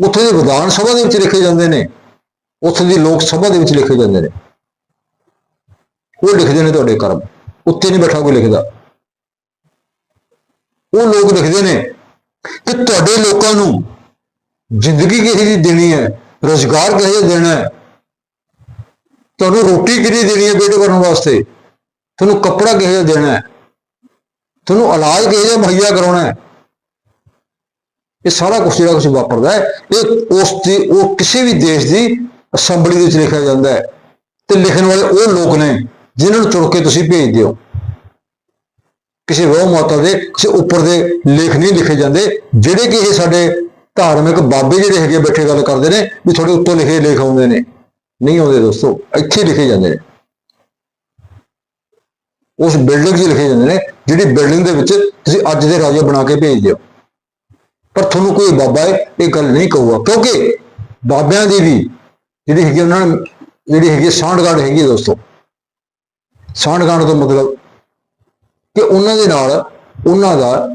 ਉੱਥੇ ਦੇ ਵਿਧਾਨ ਸਭਾ ਦੇ ਵਿੱਚ ਲਿਖੇ ਜਾਂਦੇ ਨੇ। ਉੱਥੇ ਦੀ ਲੋਕ ਸਭਾ ਦੇ ਵਿੱਚ ਲਿਖੇ ਜਾਂਦੇ ਨੇ। ਉਹ ਲਿਖਦੇ ਨੇ ਤੁਹਾਡੇ ਕਰਮ। ਉੱਤੇ ਨਹੀਂ ਬੈਠਾ ਕੋਈ ਲਿਖਦਾ। ਉਹ ਲੋਕ ਲਿਖਦੇ ਨੇ ਕਿ ਤੁਹਾਡੇ ਲੋਕਾਂ ਨੂੰ ਜ਼ਿੰਦਗੀ ਕਿਹੋ ਜਿਹੀ ਦੇਣੀ ਹੈ? ਰੋਜ਼ਗਾਰ ਕਿਹੋ ਜਿਹਾ ਦੇਣਾ ਹੈ? ਤੁਹਾਨੂੰ ਰੋਟੀ ਕਿਹੜੀ ਦੇਣੀ ਹੈ ਪੇਟ ਕਰਨ ਵਾਸਤੇ? ਤੁਹਾਨੂੰ ਕੱਪੜਾ ਕਿਹੋ ਜਿਹਾ ਦੇਣਾ ਹੈ? ਤੁਹਾਨੂੰ ਇਲਾਜ ਕਿਹੋ ਜਿਹਾ ਮੁਹੱਈਆ ਕਰਾਉਣਾ ਹੈ? ਇਹ ਸਾਰਾ ਕੁਝ ਜਿਹੜਾ ਕੁਝ ਵਾਪਰਦਾ ਹੈ, ਇਹ ਉਸ ਦੀ, ਉਹ ਕਿਸੇ ਵੀ ਦੇਸ਼ ਦੀ ਅਸੈਂਬਲੀ ਦੇ ਵਿੱਚ ਲਿਖਿਆ ਜਾਂਦਾ ਹੈ। ਤੇ ਲਿਖਣ ਵਾਲੇ ਉਹ ਲੋਕ ਨੇ ਜਿਨ੍ਹਾਂ ਨੂੰ ਚੁਣ ਕੇ ਤੁਸੀਂ ਭੇਜਦੇ ਹੋ। ਕਿਸੇ ਰੋਹ ਮਾਤਾ ਦੇ, ਕਿਸੇ ਉੱਪਰ ਦੇ ਲੇਖ ਨਹੀਂ ਲਿਖੇ ਜਾਂਦੇ, ਜਿਹੜੇ ਕਿ ਇਹ ਸਾਡੇ ਧਾਰਮਿਕ ਬਾਬੇ ਜਿਹੜੇ ਹੈਗੇ ਬੈਠੇ ਗੱਲ ਕਰਦੇ ਨੇ, ਵੀ ਤੁਹਾਡੇ ਉੱਤੋਂ ਲਿਖੇ ਲੇਖ ਆਉਂਦੇ ਨੇ। ਨਹੀਂ ਆਉਂਦੇ ਦੋਸਤੋ, ਇੱਥੇ ਲਿਖੇ ਜਾਂਦੇ ਨੇ। ਉਸ ਬਿਲਡਿੰਗ 'ਚ ਲਿਖੇ ਜਾਂਦੇ ਨੇ, ਜਿਹੜੀ ਬਿਲਡਿੰਗ ਦੇ ਵਿੱਚ ਤੁਸੀਂ ਅੱਜ ਦੇ ਰਾਜੇ ਬਣਾ ਕੇ ਭੇਜ ਦਿਓ ਪਰ ਤੁਹਾਨੂੰ ਕੋਈ ਬਾਬਾ ਹੈ ਇਹ ਗੱਲ ਨਹੀਂ ਕਹੂਗਾ। ਕਿਉਂਕਿ ਬਾਬਿਆਂ ਦੀ ਵੀ ਜਿਹੜੀ ਹੈਗੀ ਉਹਨਾਂ ਨੇ, ਜਿਹੜੀ ਹੈਗੀ ਸਾਂਢਗਾਂਢ ਹੈਗੀ ਹੈ ਦੋਸਤੋ। ਸਾਂਢਗਾਂਢ ਤੋਂ ਮਤਲਬ ਕਿ ਉਹਨਾਂ ਦੇ ਨਾਲ ਉਹਨਾਂ ਦਾ,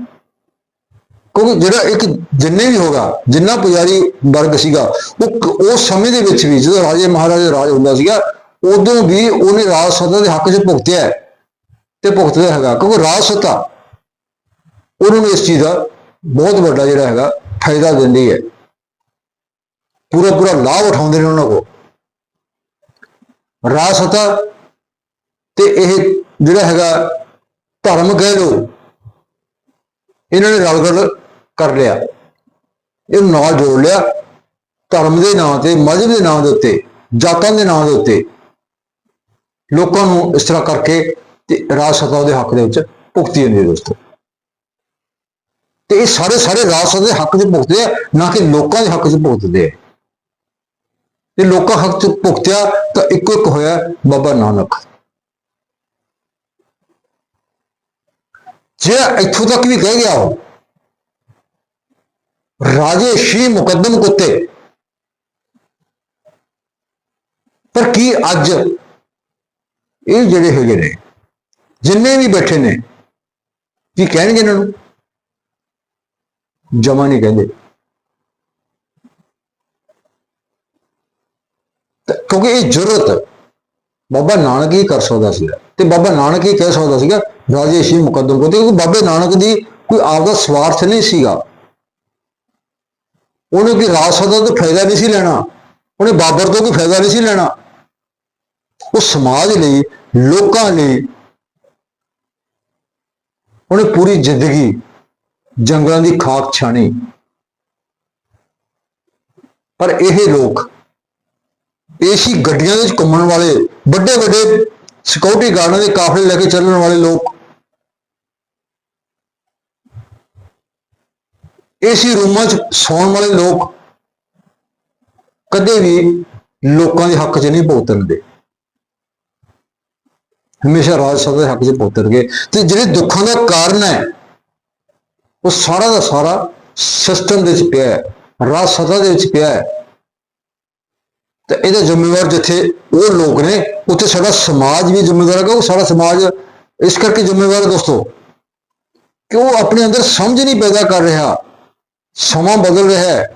ਕਿਉਂਕਿ ਜਿਹੜਾ ਇੱਕ ਜਿੰਨੇ ਵੀ ਹੋਗਾ, ਜਿੰਨਾ ਪੁਜਾਰੀ ਵਰਗ ਸੀਗਾ, ਉਹ ਉਸ ਸਮੇਂ ਦੇ ਵਿੱਚ ਵੀ ਜਦੋਂ ਰਾਜੇ ਮਹਾਰਾਜੇ ਰਾਜ ਹੁੰਦਾ ਸੀਗਾ, ਉਦੋਂ ਵੀ ਉਹਨੇ ਰਾਜ ਸੱਤਾ ਦੇ ਹੱਕ 'ਚ ਭੁਗਤਿਆ ਤੇ ਭੁਗਤਦਾ ਹੈਗਾ, ਕਿਉਂਕਿ ਰਾਜ ਸੱਤਾ, ਉਹਨਾਂ ਨੂੰ ਇਸ ਚੀਜ਼ ਦਾ ਬਹੁਤ ਵੱਡਾ ਜਿਹੜਾ ਹੈਗਾ ਫਾਇਦਾ ਦਿੰਦੀ ਹੈ। ਪੂਰਾ ਪੂਰਾ ਲਾਭ ਉਠਾਉਂਦੇ ਨੇ ਉਹਨਾਂ ਕੋਲ। ਰਾਜ ਸੱਤਾ ਤੇ ਇਹ ਜਿਹੜਾ ਹੈਗਾ ਧਰਮ ਕਹਿ ਲੋ ਇਹਨਾਂ ਨੇ ਰਲ ਗੜ ਕਰ ਲਿਆ। ਇਹ ਨਾਲ ਜੋੜ ਲਿਆ ਧਰਮ ਦੇ ਨਾਂ ਤੇ, ਮਜ਼ਹਬ ਦੇ ਨਾਂ ਦੇ ਉੱਤੇ, ਜਾਤਾਂ ਦੇ ਨਾਂ ਦੇ ਉੱਤੇ। ਲੋਕਾਂ ਨੂੰ ਇਸ ਤਰ੍ਹਾਂ ਕਰਕੇ ਤੇ ਰਾਜ ਸੱਤਾ ਦੇ ਹੱਕ ਦੇ ਵਿੱਚ ਭੁਗਤੀ ਜਾਂਦੀ ਹੈ ਦੋਸਤੋ। ਤੇ ਇਹ ਸਾਰੇ ਸਾਰੇ ਰਾਜ ਸੱਤਾ ਦੇ ਹੱਕ 'ਚ ਭੁਗਤਦੇ ਆ, ਨਾ ਕਿ ਲੋਕਾਂ ਦੇ ਹੱਕ 'ਚ ਭੁਗਤਦੇ ਆ। ਤੇ ਲੋਕਾਂ ਹੱਕ 'ਚ ਭੁਗਤਿਆ ਤਾਂ ਇੱਕੋ ਇੱਕ ਹੋਇਆ ਬਾਬਾ ਨਾਨਕ। ਜੇ ਇੱਥੋਂ ਤੱਕ ਵੀ ਕਹਿ ਗਿਆ ਉਹ, ਰਾਜੇ ਸ਼੍ਰੀ ਮੁਕੱਦਮ ਕੁੱਤੇ। ਪਰ ਕੀ ਅੱਜ ਇਹ ਜਿਹੜੇ ਹੈਗੇ ਨੇ, ਜਿੰਨੇ ਵੀ ਬੈਠੇ ਨੇ, ਕੀ ਕਹਿਣਗੇ ਇਹਨਾਂ ਨੂੰ? ਜਮਾ ਨਹੀਂ ਕਹਿੰਦੇ ਕਿਉਂਕਿ ਇਹ ਜ਼ਰੂਰਤ ਬਾਬਾ ਨਾਨਕ ਹੀ ਕਰ ਸਕਦਾ ਸੀ ਤੇ ਬਾਬਾ ਨਾਨਕ ਹੀ ਕਹਿ ਸਕਦਾ ਸੀਗਾ, ਰਾਜੇ ਸ਼ੀ ਮੁਕੱਦਮ ਕੁੱਤੇ ਕਿਉਂਕਿ ਬਾਬੇ ਨਾਨਕ ਦੀ ਕੋਈ ਆਪਦਾ ਸਵਾਰਥ ਨਹੀਂ ਸੀਗਾ। ਉਹਨੇ ਕੋਈ ਰਾਜ ਸਦਾ ਤੋਂ ਫਾਇਦਾ ਨਹੀਂ ਸੀ ਲੈਣਾ। ਉਹਨੇ ਬਾਬਰ ਤੋਂ ਕੋਈ ਫਾਇਦਾ ਨਹੀਂ ਸੀ ਲੈਣਾ। ਉਹ ਸਮਾਜ ਲਈ, ਲੋਕਾਂ ਲਈ ਉਹਨੇ ਪੂਰੀ ਜ਼ਿੰਦਗੀ ਜੰਗਲਾਂ ਦੀ ਖਾਕ ਛਾਣੀ। ਪਰ ਇਹ ਲੋਕ ਏਸੀ ਗੱਡੀਆਂ ਦੇ ਵਿੱਚ ਘੁੰਮਣ ਵਾਲੇ ਵੱਡੇ ਵੱਡੇ ਸਿਕਿਉਰਿਟੀ ਗਾਰਡਾਂ ਦੇ ਕਾਫਲੇ ਲੈ ਕੇ ਚੱਲਣ ਵਾਲੇ ਲੋਕ। ਏਸੀ ਰੂਮਾਂ 'ਚ ਸੌਣ ਵਾਲੇ ਲੋਕ ਕਦੇ ਵੀ ਲੋਕਾਂ ਦੇ ਹੱਕ 'ਚ ਨਹੀਂ ਭੁਗਤਣਗੇ। ਹਮੇਸ਼ਾ ਰਾਜ ਸਭਾ ਦੇ ਹੱਕ 'ਚ ਭੁਗਤਣਗੇ। ਤੇ ਜਿਹੜੇ ਦੁੱਖਾਂ ਦਾ ਕਾਰਨ ਹੈ ਉਹ ਸਾਰਾ ਦਾ ਸਾਰਾ ਸਿਸਟਮ ਦੇ ਵਿੱਚ ਪਿਆ ਹੈ, ਰਾਜ ਸਭਾ ਦੇ ਵਿੱਚ ਪਿਆ ਹੈ। ਤੇ ਇਹਦਾ ਜ਼ਿੰਮੇਵਾਰ ਜਿੱਥੇ ਉਹ ਲੋਕ ਨੇ, ਉੱਥੇ ਸਾਡਾ ਸਮਾਜ ਵੀ ਜ਼ਿੰਮੇਵਾਰ ਹੈਗਾ, ਉਹ ਸਾਡਾ ਸਮਾਜ ਇਸ ਕਰਕੇ ਜ਼ਿੰਮੇਵਾਰ ਹੈ ਦੋਸਤੋ, ਕਿ ਉਹ ਆਪਣੇ ਅੰਦਰ ਸਮਝ ਨਹੀਂ ਪੈਦਾ ਕਰ ਰਿਹਾ। ਸਮਾਂ ਬਦਲ ਰਿਹਾ ਹੈ।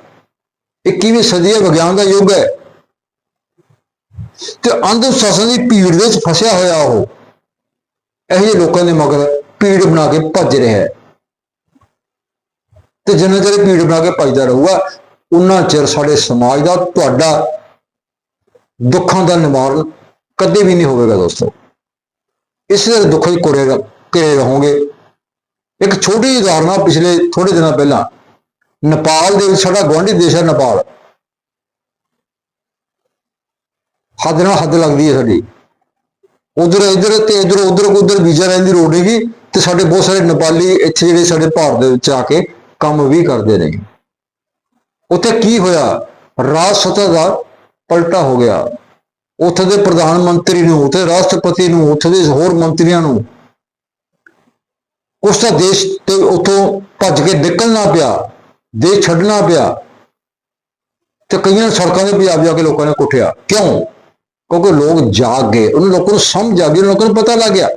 21ਵੀਂ ਸਦੀ ਹੈ, ਵਿਗਿਆਨ ਦਾ ਯੁੱਗ ਹੈ। ਤੇ ਅੰਧ ਵਿਸ਼ਵਾਸਾਂ ਦੀ ਭੀੜ ਦੇ ਵਿੱਚ ਫਸਿਆ ਹੋਇਆ ਉਹ, ਇਹੋ ਜਿਹੇ ਲੋਕਾਂ ਦੇ ਮਗਰ ਭੀੜ ਬਣਾ ਕੇ ਭੱਜ ਰਿਹਾ ਹੈ। ਤੇ ਜਿੰਨਾ ਚਿਰ ਭੀੜ ਬਣਾ ਕੇ ਭੱਜਦਾ ਰਹੂਗਾ ਉਹਨਾਂ ਚਿਰ ਸਾਡੇ ਸਮਾਜ ਦਾ ਤੁਹਾਡਾ ਦੁੱਖਾਂ ਦਾ ਨਿਵਾਰਨ ਕਦੇ ਵੀ ਨਹੀਂ ਹੋਵੇਗਾ ਦੋਸਤੋ। ਇਸ ਦੇ ਦੁੱਖ ਹੀ ਕੋਰੇ ਘਿਰੇ ਰਹੋਗੇ। ਇੱਕ ਛੋਟੀ ਜਿਹੀ ਉਦਾਹਰਨ ਪਿਛਲੇ ਥੋੜੇ ਦਿਨਾਂ ਪਹਿਲਾਂ, ਨੇਪਾਲ ਦੇ ਵਿੱਚ ਸਾਡਾ ਗੁਆਂਢੀ ਦੇਸ਼ ਹੈ ਨੇਪਾਲ। ਹੱਦ ਨਾਲ ਹੱਦ ਲੱਗਦੀ ਹੈ ਸਾਡੀ। ਉਧਰ ਇਧਰ ਤੇ ਇਧਰ ਉਧਰ ਉਧਰ ਵੀਜ਼ਾ ਰਹਿਣ ਦੀ ਲੋੜ ਨਹੀਂਗੀ ਤੇ ਸਾਡੇ ਬਹੁਤ ਸਾਰੇ ਨੇਪਾਲੀ ਇੱਥੇ ਜਿਹੜੇ ਸਾਡੇ ਭਾਰਤ ਦੇ ਵਿੱਚ ਆ ਕੇ ਕੰਮ ਵੀ ਕਰਦੇ ਨੇ। ਉੱਥੇ ਕੀ ਹੋਇਆ? ਰਾਜ ਸੱਤਾ ਦਾ ਪਲਟਾ ਹੋ ਗਿਆ। ਉੱਥੇ ਦੇ ਪ੍ਰਧਾਨ ਮੰਤਰੀ ਨੂੰ, ਉੱਥੇ ਰਾਸ਼ਟਰਪਤੀ ਨੂੰ, ਉੱਥੇ ਦੇ ਹੋਰ ਮੰਤਰੀਆਂ ਨੂੰ ਕੁਛ ਤਾਂ ਦੇਸ਼ ਤੇ ਉਤੋਂ ਭੱਜ ਕੇ ਨਿਕਲਣਾ ਪਿਆ, ਦੇਸ਼ ਛੱਡਣਾ ਪਿਆ ਤੇ ਕਈਆਂ ਸੜਕਾਂ ਦੇ ਪੰਜਾਬ ਜਾ ਕੇ ਲੋਕਾਂ ਨੇ ਕੁੱਟਿਆ ਕਿਉਂ? ਕਿਉਂਕਿ ਲੋਕ ਜਾਗ ਗਏ। ਉਹਨਾਂ ਲੋਕਾਂ ਨੂੰ ਸਮਝ ਆ ਗਈ, ਉਹਨਾਂ ਲੋਕਾਂ ਨੂੰ ਪਤਾ ਲੱਗ ਗਿਆ।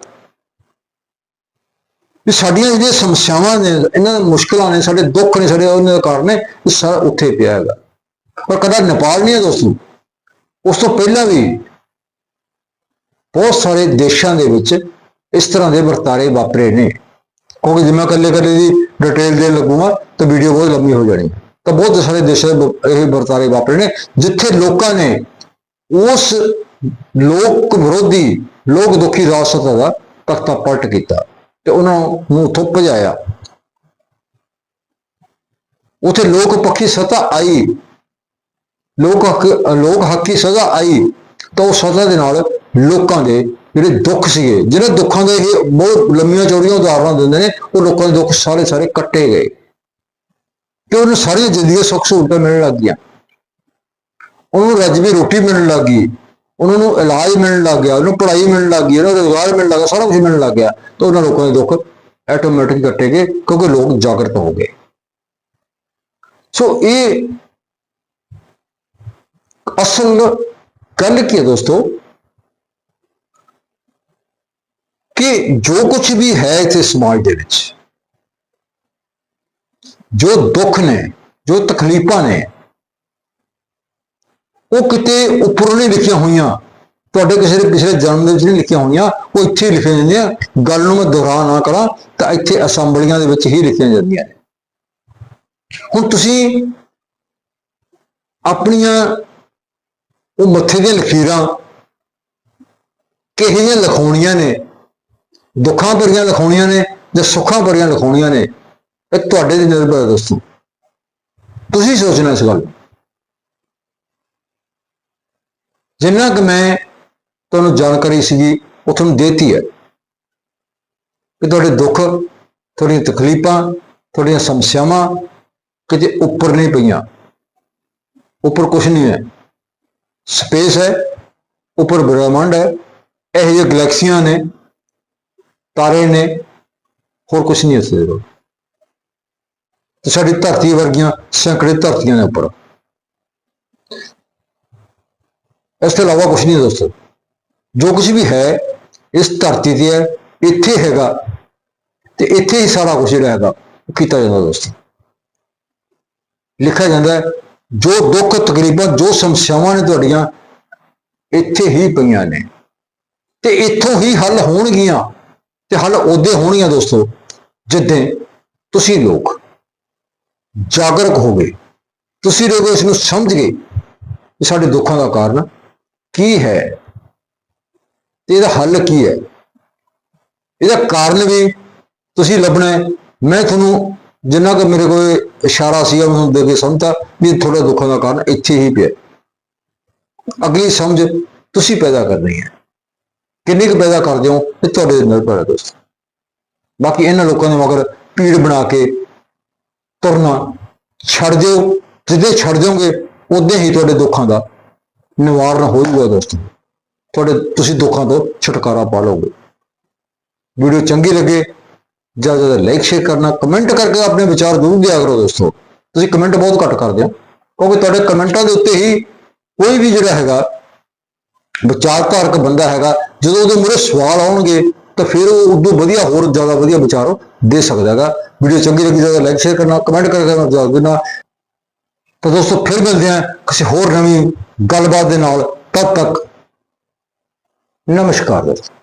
ਵੀ ਸਾਡੀਆਂ ਜਿਹੜੀਆਂ ਸਮੱਸਿਆਵਾਂ ਨੇ, ਇਹਨਾਂ ਦੀਆਂ ਮੁਸ਼ਕਲਾਂ ਨੇ, ਸਾਡੇ ਦੁੱਖ ਨੇ, ਸਾਡੇ ਉਹਨਾਂ ਦਾ ਕਾਰਨ ਨੇ, ਇਹ ਸਾਰਾ ਉੱਥੇ ਪਿਆ ਹੈਗਾ। ਪਰ ਕਦਾ ਨੇਪਾਲ ਨਹੀਂ ਹੈ ਦੋਸਤੋ। ਉਸ ਤੋਂ ਪਹਿਲਾਂ ਵੀ ਬਹੁਤ ਸਾਰੇ ਦੇਸ਼ਾਂ ਦੇ ਵਿੱਚ ਇਸ ਤਰ੍ਹਾਂ ਦੇ ਵਰਤਾਰੇ ਵਾਪਰੇ ਨੇ। ਕਿਉਂਕਿ ਜੇ ਮੈਂ ਇਕੱਲੇ ਇਕੱਲੇ ਦੀ ਡਿਟੇਲ ਦੇ ਲੱਗੂਗਾ, ਤਾਂ ਵੀਡੀਓ ਬਹੁਤ ਲੰਮੀ ਹੋ ਜਾਣੀ। ਤਾਂ ਬਹੁਤ ਸਾਰੇ ਦੇਸ਼ਾਂ ਦੇ ਇਹ ਵਰਤਾਰੇ ਵਾਪਰੇ ਨੇ, ਜਿੱਥੇ ਲੋਕਾਂ ਨੇ ਉਸ ਲੋਕ ਵਿਰੋਧੀ, ਲੋਕ ਦੁਖੀ ਰਾਸਤਾ ਦਾ ਤਖਤਾ ਪਲਟ ਕੀਤਾ। ਤੇ ਉਹਨਾਂ ਨੂੰ ਉੱਥੋਂ ਭਜਾਇਆ ਉਥੇ ਲੋਕ ਪੱਖੀ ਸਤਾ ਆਈ। ਲੋਕ ਹੱਕ, ਲੋਕ ਹੱਕੀ ਸਜ਼ਾ ਆਈ। ਤਾਂ ਉਹ ਸਜ਼ਾ ਦੇ ਨਾਲ ਲੋਕਾਂ ਦੇ ਜਿਹੜੇ ਦੁੱਖ ਸੀਗੇ ਜਿਹੜੇ ਦੁੱਖਾਂ ਦੇ ਇਹ ਬਹੁਤ ਲੰਮੀਆਂ ਚੌੜੀਆਂ ਉਦਾਹਰਨਾਂ ਦਿੰਦੇ ਨੇ, ਉਹ ਲੋਕਾਂ ਦੇ ਦੁੱਖ ਸਾਰੇ ਸਾਰੇ ਕੱਟੇ ਗਏ। ਤੇ ਉਹਨੂੰ ਸਾਰੀਆਂ ਜ਼ਿੰਦਗੀ ਸੁੱਖ ਸਹੂਲਤਾਂ ਮਿਲਣ ਲੱਗ ਗਈਆਂ ਉਹਨੂੰ ਰੱਜਵੀਂ ਰੋਟੀ ਮਿਲਣ ਲੱਗ ਗਈ। ਉਹਨਾਂ ਨੂੰ ਇਲਾਜ ਮਿਲਣ ਲੱਗ ਗਿਆ, ਉਹਨੂੰ ਪੜ੍ਹਾਈ ਮਿਲਣ ਲੱਗ ਗਈ, ਉਹਨੂੰ ਰੋਜ਼ਗਾਰ ਮਿਲਣ ਲੱਗ ਗਿਆ, ਸਾਰਾ ਕੁਝ ਮਿਲਣ ਲੱਗ ਗਿਆ ਤਾਂ ਉਹਨਾਂ ਲੋਕਾਂ ਦੇ ਦੁੱਖ ਆਟੋਮੈਟਿਕ ਕੱਟੇ ਗਏ ਕਿਉਂਕਿ ਲੋਕ ਜਾਗਰਤ ਹੋ ਗਏ। ਸੋ ਇਹ ਅਸਲ ਗੱਲ ਕੀ ਹੈ ਦੋਸਤੋ? ਕਿ ਜੋ ਕੁਝ ਵੀ ਹੈ ਇੱਥੇ ਸਮਾਜ ਦੇ ਵਿੱਚ, ਜੋ ਦੁੱਖ ਨੇ, ਜੋ ਤਕਲੀਫਾਂ ਨੇ ਉਹ ਕਿਤੇ ਉੱਪਰੋਂ ਨਹੀਂ ਲਿਖੀਆਂ ਹੋਈਆਂ। ਤੁਹਾਡੇ ਕਿਸੇ ਦੇ ਪਿਛਲੇ ਜਨਮ ਦੇ ਵਿੱਚ ਨਹੀਂ ਲਿਖੀਆਂ ਹੋਈਆਂ। ਉਹ ਇੱਥੇ ਲਿਖੀਆਂ ਜਾਂਦੀਆਂ। ਗੱਲ ਨੂੰ ਮੈਂ ਦੁਹਰਾ ਨਾ ਕਰਾਂ, ਤਾਂ ਇੱਥੇ ਅਸੈਂਬਲੀਆਂ ਦੇ ਵਿੱਚ ਹੀ ਲਿਖੀਆਂ ਜਾਂਦੀਆਂ। ਨੇ ਹੁਣ ਤੁਸੀਂ ਆਪਣੀਆਂ ਉਹ ਮੱਥੇ ਦੀਆਂ ਲਖੀਰਾਂ ਕਿਹੋ ਜਿਹੀਆਂ ਲਿਖਾਉਣੀਆਂ ਨੇ? ਦੁੱਖਾਂ ਭਰੀਆਂ ਲਿਖਾਉਣੀਆਂ ਨੇ ਜਾਂ ਸੁੱਖਾਂ ਭਰੀਆਂ ਲਿਖਾਉਣੀਆਂ ਨੇ? ਇਹ ਤੁਹਾਡੇ ਤੇ ਨਿਰਭਰ ਦੋਸਤੋ। ਤੁਸੀਂ ਸੋਚਣਾ ਇਸ ਗੱਲ ਨੂੰ। ਜਿੰਨਾ ਕਿ ਮੈਂ ਤੁਹਾਨੂੰ ਜਾਣਕਾਰੀ ਸੀਗੀ, ਉਹ ਤੁਹਾਨੂੰ ਦੇਤੀ ਹੈ। ਕਿ ਤੁਹਾਡੇ ਦੁੱਖ, ਤੁਹਾਡੀਆਂ ਤਕਲੀਫਾਂ, ਤੁਹਾਡੀਆਂ ਸਮੱਸਿਆਵਾਂ ਕਿਤੇ ਉੱਪਰ ਨਹੀਂ ਪਈਆਂ। ਉੱਪਰ ਕੁਝ ਨਹੀਂ ਹੈ। ਸਪੇਸ ਹੈ, ਉੱਪਰ ਬ੍ਰਹਿਮੰਡ ਹੈ, ਇਹ ਜਿਹੇ ਗੈਲੈਕਸੀਆਂ ਨੇ, ਤਾਰੇ ਨੇ, ਹੋਰ ਕੁਝ ਨਹੀਂ ਇਸ ਦੇ ਤੇ ਸਾਡੀ ਧਰਤੀ ਵਰਗੀਆਂ ਸੈਂਕੜੇ ਧਰਤੀਆਂ ਨੇ ਉੱਪਰ। ਇਸ ਤੋਂ ਇਲਾਵਾ ਕੁਝ ਨਹੀਂ ਦੋਸਤੋ ਜੋ ਕੁਝ ਵੀ ਹੈ, ਇਸ ਧਰਤੀ ਤੇ ਹੈ, ਇੱਥੇ ਹੈਗਾ। ਤੇ ਇੱਥੇ ਹੀ ਸਾਰਾ ਕੁਝ ਜਿਹੜਾ ਹੈਗਾ ਕੀਤਾ ਜਾਂਦਾ ਦੋਸਤੋ। ਲਿਖਿਆ ਜਾਂਦਾ ਜੋ ਦੁੱਖ ਤਕਰੀਬਨ ਜੋ ਸਮੱਸਿਆਵਾਂ ਨੇ ਤੁਹਾਡੀਆਂ, ਇੱਥੇ ਹੀ ਪਈਆਂ ਨੇ। ਤੇ ਇੱਥੋਂ ਹੀ ਹੱਲ ਹੋਣਗੀਆਂ, ਤੇ ਹੱਲ ਉਹਦੇ ਹੋਣਗੀਆਂ ਦੋਸਤੋ, ਜਿੱਦਾਂ ਤੁਸੀਂ ਲੋਕ ਜਾਗਰੂਕ ਹੋ ਗਏ ਤੁਸੀਂ ਲੋਕ ਇਸ ਨੂੰ ਸਮਝ ਗਏ ਕਿ ਸਾਡੇ ਦੁੱਖਾਂ ਦਾ ਕਾਰਨ ਕੀ ਹੈ? ਤੇ ਇਹਦਾ ਹੱਲ ਕੀ ਹੈ? ਇਹਦਾ ਕਾਰਨ ਵੀ ਤੁਸੀਂ ਲੱਭਣਾ ਹੈ। ਮੈਂ ਤੁਹਾਨੂੰ ਜਿੰਨਾ ਕੁ ਮੇਰੇ ਕੋਲ ਇਸ਼ਾਰਾ ਸੀ ਉਹ ਤੁਹਾਨੂੰ ਦੇ ਕੇ ਸਮਝਤਾ ਵੀ ਤੁਹਾਡੇ ਦੁੱਖਾਂ ਦਾ ਕਾਰਨ ਇੱਥੇ ਹੀ ਪਿਆ। ਅਗਲੀ ਸਮਝ ਤੁਸੀਂ ਪੈਦਾ ਕਰਨੀ ਹੈ। ਕਿੰਨੀ ਕੁ ਪੈਦਾ ਕਰਦੇ ਹੋ ਇਹ ਤੁਹਾਡੇ ਨਿਰਭਰ ਹੈ ਦੋਸਤ। ਬਾਕੀ ਇਹਨਾਂ ਲੋਕਾਂ ਦੇ ਮਗਰ ਪੀੜ ਬਣਾ ਕੇ ਤੁਰਨਾ, ਛੱਡ ਦਿਓ, ਜਿੱਦੇ ਛੱਡ ਦਿਓਗੇ ਉਦੋਂ ਹੀ ਤੁਹਾਡੇ ਦੁੱਖਾਂ ਦਾ ਨਿਵਾਰਨ ਹੋਊਗਾ ਦੋਸਤੋ ਤੁਹਾਡੇ ਤੁਸੀਂ ਦੁੱਖਾਂ ਤੋਂ ਛੁਟਕਾਰਾ ਪਾ ਲਓਗੇ। ਵੀਡੀਓ ਚੰਗੀ ਲੱਗੇ, ਜ਼ਿਆਦਾ ਜ਼ਿਆਦਾ ਲਾਈਕ ਸ਼ੇਅਰ ਕਰਨਾ ਕਮੈਂਟ ਕਰਕੇ ਆਪਣੇ ਵਿਚਾਰ ਜ਼ਰੂਰ ਦਿਆ ਕਰੋ ਦੋਸਤੋ। ਤੁਸੀਂ ਕਮੈਂਟ ਬਹੁਤ ਘੱਟ ਕਰਦੇ ਹੋ, ਕਿਉਂਕਿ ਤੁਹਾਡੇ ਕਮੈਂਟਾਂ ਦੇ ਉੱਤੇ ਹੀ ਕੋਈ ਵੀ ਜਿਹੜਾ ਹੈਗਾ, ਵਿਚਾਰਧਾਰਕ ਬੰਦਾ ਹੈਗਾ, ਜਦੋਂ ਉਹਦੇ ਮੂਹਰੇ ਸਵਾਲ ਆਉਣਗੇ, ਤਾਂ ਫਿਰ ਉਹ ਉਦੋਂ ਵਧੀਆ, ਹੋਰ ਜ਼ਿਆਦਾ ਵਧੀਆ ਵਿਚਾਰ ਦੇ ਸਕਦਾ ਹੈਗਾ। ਵੀਡੀਓ ਚੰਗੀ ਲੱਗੀ ਤਾਂ ਲਾਈਕ ਸ਼ੇਅਰ ਕਰਨਾ ਕਮੈਂਟ ਕਰਕੇ ਦੱਸ ਦੇਣਾ ਤਾਂ ਦੋਸਤੋ, ਫਿਰ ਮਿਲਦੇ ਹਾਂ ਕਿਸੇ ਹੋਰ ਨਵੀਂ ਗੱਲਬਾਤ ਦੇ ਨਾਲ ਤਦ ਤੱਕ ਨਮਸਕਾਰ। ਦੋਸਤੋ